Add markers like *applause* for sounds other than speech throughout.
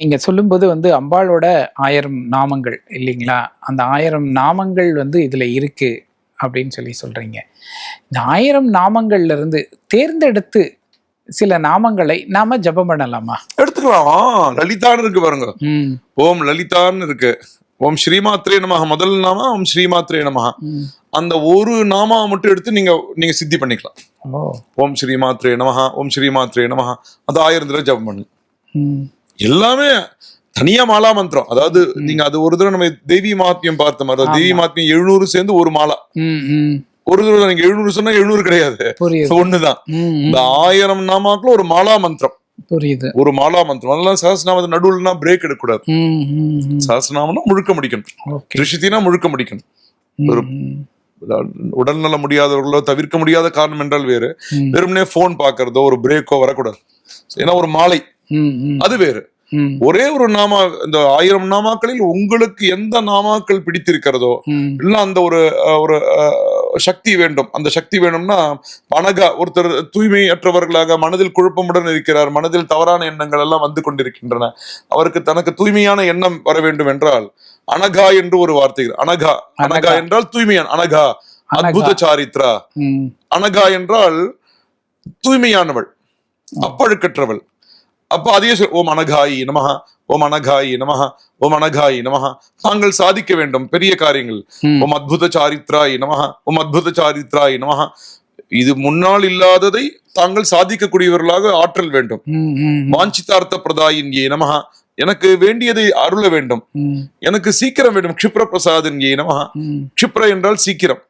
நீங்க சொல்லும்போது வந்து அம்பாளோட ஆயிரம் நாமங்கள் இல்லைங்களா? அந்த ஆயிரம் நாமங்கள் வந்து இதுல இருக்கு அப்படின்னு சொல்லி சொல்றீங்க. இந்த ஆயிரம் நாமங்கள்ல இருந்து தேர்ந்தெடுத்து சில நாமங்களை நாம ஜெபம் பண்ணலாமா? எடுத்துக்கலாம். லலிதான்னு இருக்கு பாருங்க. ஓம் லலிதான்னு இருக்கு. ஓம் ஸ்ரீமாத்ரே நமஹ. முதல் நாம ஓம் ஸ்ரீமாத்ரே நமஹ. ம். அந்த ஒரு நாமா மட்டும் எடுத்து நீங்க நீங்க சித்தி பண்ணிக்கலாம். ஓம் ஸ்ரீமாத்ரே நமஹ. ஓம் ஸ்ரீமாத்ரே நமஹ. அது ஆயிரம் தடவை ஜபம் பண்ணுங்க ம். எல்லாமே தனியா மாலா மந்திரம். அதாவது நீங்க அது ஒரு தடவை நம்ம தேவி மாத்தியம் பார்த்த மாதிரி. தேவி மாத்தியம் எழுநூறு சேர்ந்து ஒரு மாலா. ஒரு தடவை நீங்க எழுநூறு சொன்னா எழுநூறு கிடையாது. ஒண்ணுதான். இந்த ஆயிரம் நாமாக்குள்ள ஒரு மாலா மந்திரம். புரியுது. ஒரு மாலா மந்திரம். அதெல்லாம் சஹஸ்ரநாமத்து நடுவுலனா பிரேக் எடுக்கக்கூடாது. சஹஸ்ரநாமம்னா முழுக்க முடிக்கணும். ரிஷித்தினா முழுக்க முடிக்கணும். ம், ம். உடல்நல முடியாதவர்களோ தவிர்க்க முடியாத காரணம் என்றால் வேறு. வெறுமனே போன் பாக்குறதோ ஒரு பிரேக்கோ வரக்கூடாது. ஏன்னா ஒரு மாலை. அது வேறு ஒரே ஒரு நாமா இந்த ஆயிரம் நாமாக்களில் உங்களுக்கு எந்த நாமாக்கள் பிடித்திருக்கிறதோ. இல்ல அந்த ஒரு ஒரு சக்தி வேண்டும் அந்த சக்தி வேணும்னா அனகா ஒருத்தர் தூய்மையற்றவர்களாக மனதில் குழப்பமுடன் இருக்கிறார் மனதில் தவறான எண்ணங்கள் எல்லாம் வந்து கொண்டிருக்கின்றன அவருக்கு தனக்கு தூய்மையான எண்ணம் வர வேண்டும் என்றால் அனகா என்று ஒரு வார்த்தை. அனகா அனகா. என்றால் தூய்மையான் அனகா. அத்புத சாரித்ரா. அனகா என்றால் தூய்மையானவள் அப்பழுக்கற்றவள் அப்ப அதே சொல் ஓம் அனகாயி நமஹ ஓம் அனகாயி நமஹ ஓம் அனகாயி நமஹ. தாங்கள் சாதிக்க வேண்டும் பெரிய காரியங்கள். ஓம் அத்புத சாரித்ராய் நமஹ ஓம் அத்புத சாரித்ராய் நமஹ. இது முன்னால் இல்லாததை தாங்கள் சாதிக்கக்கூடியவர்களாக ஆற்றல் வேண்டும். வாஞ்சிதார்த்த பிரதாயின் ஏ நமஹ. எனக்கு வேண்டியதை அருள வேண்டும். எனக்கு சீக்கிரம் வேண்டும். க்ஷிப்ர பிரசாதன் ஏ நமஹ. க்ஷிப்ர என்றால் சீக்கிரம்.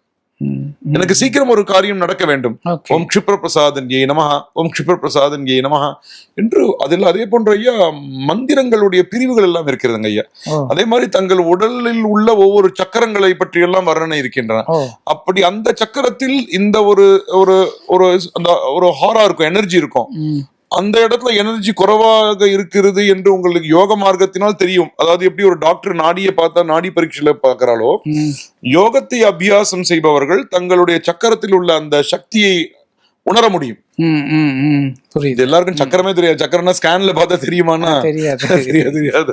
எனக்கு சீக்கிரம் ஒரு காரியம் நடக்க வேண்டும். ஓம் க்ஷிப்ர பிரசாதன் ஏ நமஹ. ஓம் க்ஷிப்ர பிரசாதன் ஏ நமஹ. என்று அதில் அதே போன்ற ஐயா மந்திரங்களுடைய பிரிவுகள் எல்லாம் இருக்கிறதுங்க ஐயா. அதே மாதிரி தங்கள் உடலில் உள்ள ஒவ்வொரு சக்கரங்களை பற்றி எல்லாம் வர்ணனை இருக்கின்றன. அப்படி அந்த சக்கரத்தில் இந்த ஒரு ஒரு ஒரு அந்த ஒரு ஹாரா இருக்கும் எனர்ஜி இருக்கும். அந்த இடத்துல எனர்ஜி குறைவாக இருக்கிறது என்று உங்களுக்கு யோக மார்க்கத்தினால் தெரியும். அதாவது எப்படி ஒரு டாக்டர் நாடியை பார்த்தா நாடி பரீட்சையில பார்க்கறாளோ ம். யோகத்தை அபியாசம் செய்பவர்கள் தங்களுடைய சக்கரத்தில் உள்ள அந்த சக்தியை உணர முடியும். புரியுது. எல்லாருக்கும் சக்கரமே தெரியாது. சக்கரம்னா ஸ்கேன்ல பார்த்தா தெரியுமானா *laughs* தெரியாது தெரியாது.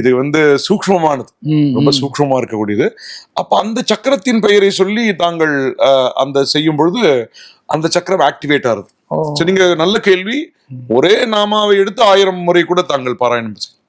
இது வந்து சூக்ஷ்மமானது. ம், ரொம்ப ம். சூக்ஷ்மமா இருக்கக்கூடியது. அப்ப அந்த சக்கரத்தின் பெயரை சொல்லி தாங்கள் அந்த செய்யும் பொழுது அந்த சக்கரம் ஆக்டிவேட் ஆகுது. நீங்க நல்ல கேள்வி. ஒரே நாமாவை எடுத்து ஆயிரம் முறை கூட தாங்கள் பாராயணம்